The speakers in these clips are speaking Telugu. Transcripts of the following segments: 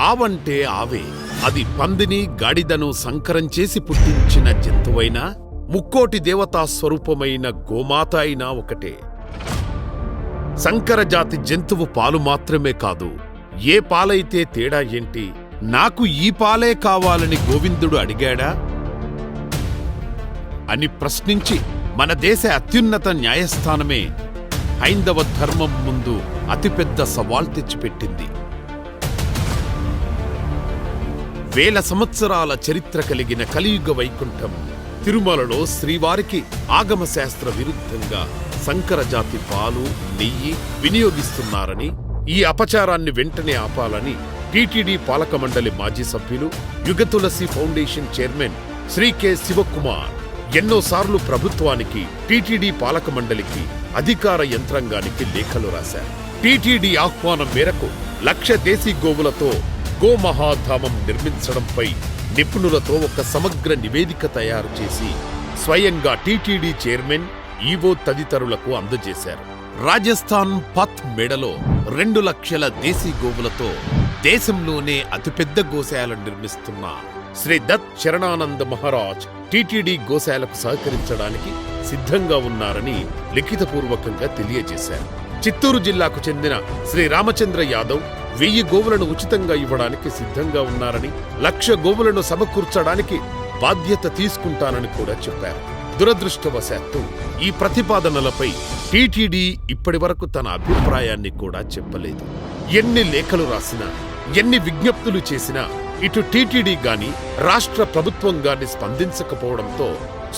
ఆవంటే ఆవే. అది పందిని గాడిదను సంకరం చేసి పుట్టించిన జంతువైనా ముక్కోటి దేవతా స్వరూపమైన గోమాత అయినా ఒకటే. సంకరజాతి జంతువు పాలు మాత్రమే కాదు. ఏ పాలైతే తేడా ఏంటి? నాకు ఈ పాలే కావాలని గోవిందుడు అడిగాడా? అని ప్రశ్నించి మన దేశ అత్యున్నత న్యాయస్థానమే హైందవ ధర్మం ముందు అతిపెద్ద సవాల్ తెచ్చిపెట్టింది. వేల సంవత్సరాల చరిత్ర కలిగిన కలియుగ వైకుంఠం తిరుమలలో శ్రీవారికి ఆగమ శాస్త్ర విరుద్ధంగా సంకరజాతి పాలు నెయ్యి వినియోగిస్తున్నారని ఈ అపచారాన్ని వెంటనే ఆపాలని టీటీడీ పాలక మండలి మాజీ సభ్యులు Yugatulasi foundation chairman Shri K Sivakumar ఎన్నోసార్లు ప్రభుత్వానికి టీటీడీ పాలక మండలికి అధికార యంత్రాంగానికి లేఖలు రాశారు. టీటీడీ ఆహ్వానం మేరకు లక్ష దేశీ గోవులతో గోమహాధామం నిర్మించడంపై నిపుణులతో ఒక సమగ్ర నివేదిక తయారు చేసి స్వయంగా టీటీడీ చైర్మన్ ఈవో తదితరులకు అందజేశారు. రాజస్థాన్ పత్ మెడలో రెండు లక్షల దేశీ గోవులతో దేశంలోనే అతిపెద్ద గోశాల నిర్మిస్తున్న శ్రీ దత్ శరణానంద మహారాజ్ టీటీడీ గోశాలకు సహకరించడానికి సిద్ధంగా ఉన్నారని లిఖితపూర్వకంగా తెలియజేశారు. చిత్తూరు జిల్లాకు చెందిన శ్రీ రామచంద్ర యాదవ్ వెయ్యి గోవులను ఉచితంగా ఇవ్వడానికి సిద్ధంగా ఉన్నారని లక్ష గోవులను సమకూర్చడానికి బాధ్యత తీసుకుంటానని కూడా చెప్పారు. దురదృష్టవశాత్తు ఈ ప్రతిపాదనలపై టీటీడీ ఇప్పటివరకు తన అభిప్రాయాన్ని కూడా చెప్పలేదు. ఎన్ని లేఖలు రాసినా ఎన్ని విజ్ఞప్తులు చేసినా ఇటు టీటీడీ గాని రాష్ట్ర ప్రభుత్వం గాని స్పందించకపోవడంతో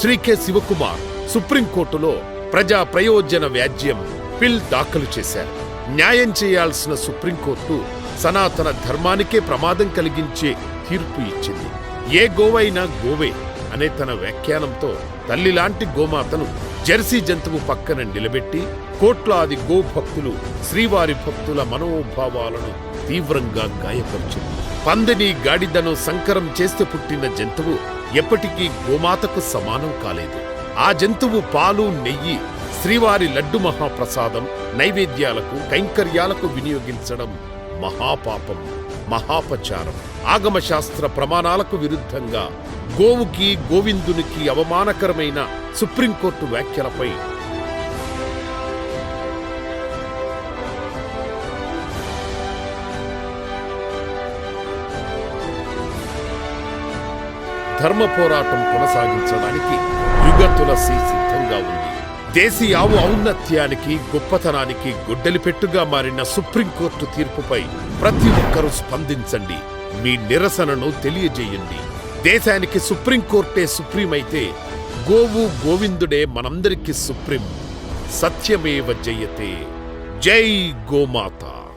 శ్రీ కె శివకుమార్ సుప్రీంకోర్టులో ప్రజా ప్రయోజన వ్యాజ్యం పిల్ దాఖలు చేశారు. న్యాయం చేయాల్సిన సుప్రీంకోర్టు సనాతన ధర్మానికే ప్రమాదం కలిగించే తీర్పు ఇచ్చింది. ఏ గోవైనా గోవే అనే తన వ్యాఖ్యానంతో తల్లిలాంటి గోమాతను జెర్సీ జంతువు పక్కన నిలబెట్టి కోట్లాది గో భక్తులు శ్రీవారి భక్తుల మనోభావాలను తీవ్రంగా గాయపరిచింది. పందిని గాడిదను సంకరం చేస్తే పుట్టిన జంతువు ఎప్పటికీ గోమాతకు సమానం కాలేదు. ఆ జంతువు పాలు నెయ్యి శ్రీవారి లడ్డు మహాప్రసాదం నైవేద్యాలకు కైంకర్యాలకు వినియోగించడం మహాపాపం మహాపచారం. ఆగమశాస్త్ర ప్రమాణాలకు విరుద్ధంగా గోవుకి గోవిందునికి అవమానకరమైన సుప్రీంకోర్టు వ్యాఖ్యలపై ధర్మ పోరాటం కొనసాగించడానికి యుగ తులసి సిద్ధంగా ఉంది. దేశీ ఆవు ఔన్నత్యానికి గొప్పతనానికి గొడ్డలిపెట్టుగా మారిన సుప్రీంకోర్టు తీర్పుపై ప్రతి ఒక్కరూ స్పందించండి. మీ నిరసనను తెలియజేయండి. దేశానికి సుప్రీంకోర్టే సుప్రీం అయితే గోవు గోవిందుడే మనందరికీ సుప్రీం. సత్యమేవ జయతే. జై గోమాత.